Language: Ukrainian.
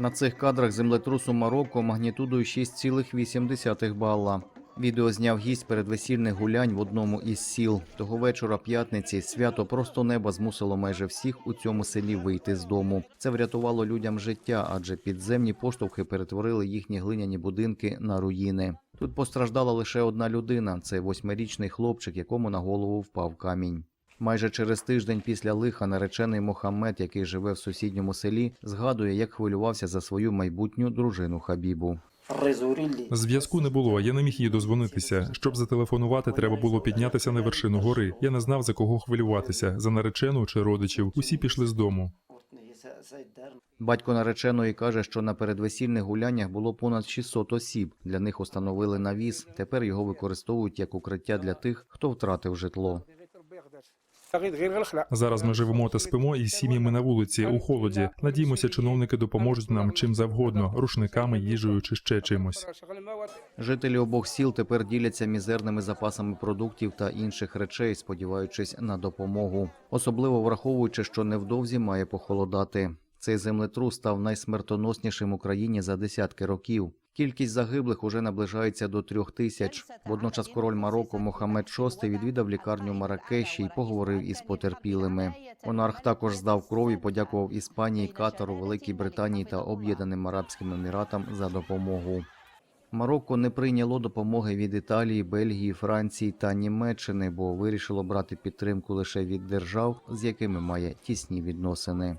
На цих кадрах землетрусу Марокко магнітудою 6,8 бала. Відео зняв гість перед весільних гулянь в одному із сіл. Того вечора п'ятниці свято просто неба змусило майже всіх у цьому селі вийти з дому. Це врятувало людям життя, адже підземні поштовхи перетворили їхні глиняні будинки на руїни. Тут постраждала лише одна людина. Це восьмирічний хлопчик, якому на голову впав камінь. Майже через тиждень після лиха наречений Мохаммед, який живе в сусідньому селі, згадує, як хвилювався за свою майбутню дружину Хабібу. Зв'язку не було, я не міг їй дозвонитися. Щоб зателефонувати, треба було піднятися на вершину гори. Я не знав за кого хвилюватися за наречену чи родичів. Усі пішли з дому. Батько нареченої каже, що на передвесільних гуляннях було понад 600 осіб. Для них установили навіс. Тепер його використовують як укриття для тих, хто втратив житло. Зараз ми живемо та спимо із сім'ями на вулиці у холоді. Надіємося, чиновники допоможуть нам чим завгодно, рушниками, їжею чи ще чимось. Жителі обох сіл тепер діляться мізерними запасами продуктів та інших речей, сподіваючись на допомогу. Особливо враховуючи, що невдовзі має похолодати. Цей землетрус став найсмертоноснішим Україні за десятки років. Кількість загиблих уже наближається до трьох тисяч. Водночас король Марокко Мохамед VI відвідав лікарню Маракеші і поговорив із потерпілими. Монарх також здав кров і подякував Іспанії, Катару, Великій Британії та Об'єднаним Арабським Еміратам за допомогу. Марокко не прийняло допомоги від Італії, Бельгії, Франції та Німеччини, бо вирішило брати підтримку лише від держав, з якими має тісні відносини.